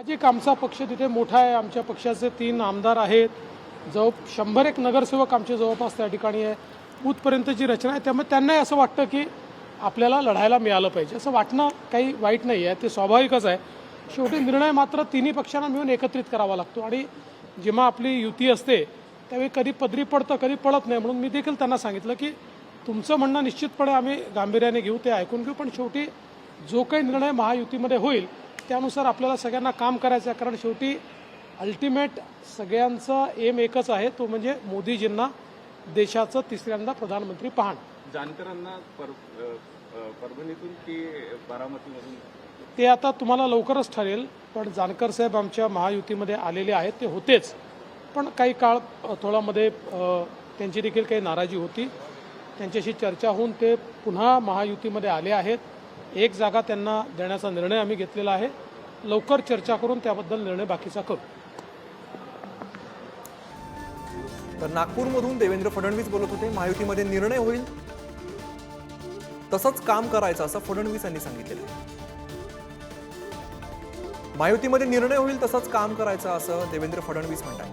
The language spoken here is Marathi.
आज एक आमचा पक्ष तिथे मोठा आहे. आमच्या पक्षाचे तीन आमदार आहेत. जवळ शंभर एक नगरसेवक आमचे जवळपास त्या ठिकाणी आहे. बूथपर्यंतची रचना आहे त्यामुळे त्यांनाही असं वाटतं की आपल्याला लढायला मिळालं पाहिजे. असं वाटणं काही वाईट नाही आहे. ते स्वाभाविकच आहे. शेवटी निर्णय मात्र तिन्ही पक्षांना मिळून एकत्रित करावा लागतो. आणि जेव्हा आपली युती असते त्यावेळी कधी पदरी पडतं कधी पडत नाही. म्हणून मी देखील त्यांना सांगितलं की तुमचं म्हणणं निश्चितपणे आम्ही गांभीर्याने घेऊ ते ऐकून घेऊ. पण शेवटी जो काही निर्णय महायुतीमध्ये होईल त्यानुसार आपल्याला सगळ्यांना काम करायचं आहे. कारण शेवटी अल्टिमेट सगळ्यांचा एम एकच आहे. तो म्हणजे मोदीजींना देशाचं तिसऱ्यांदा प्रधानमंत्री पाहणं जानकरांना पर परभणीतून की बारामतीमधून? ते आता तुम्हाला लवकरच ठरेल. पण जानकर साहेब आमच्या महायुतीमध्ये आलेले आहेत. ते होतेच. पण काही काळ थोडामध्ये त्यांची देखील काही नाराजी होती. त्यांच्याशी चर्चा होऊन ते पुन्हा महायुतीमध्ये आले आहेत. एक जागा त्यांना देण्याचा निर्णय आम्ही घेतलेला आहे. लवकर चर्चा करून त्याबद्दल निर्णय बाकीचा करू. तर नागपूरमधून देवेंद्र फडणवीस बोलत होते महायुतीमध्ये निर्णय होईल. तसंच काम करायचं असं फडणवीस यांनी सांगितलेलं आहे. महायुतीमध्ये निर्णय होईल तसंच काम करायचं असं देवेंद्र फडणवीस म्हणतात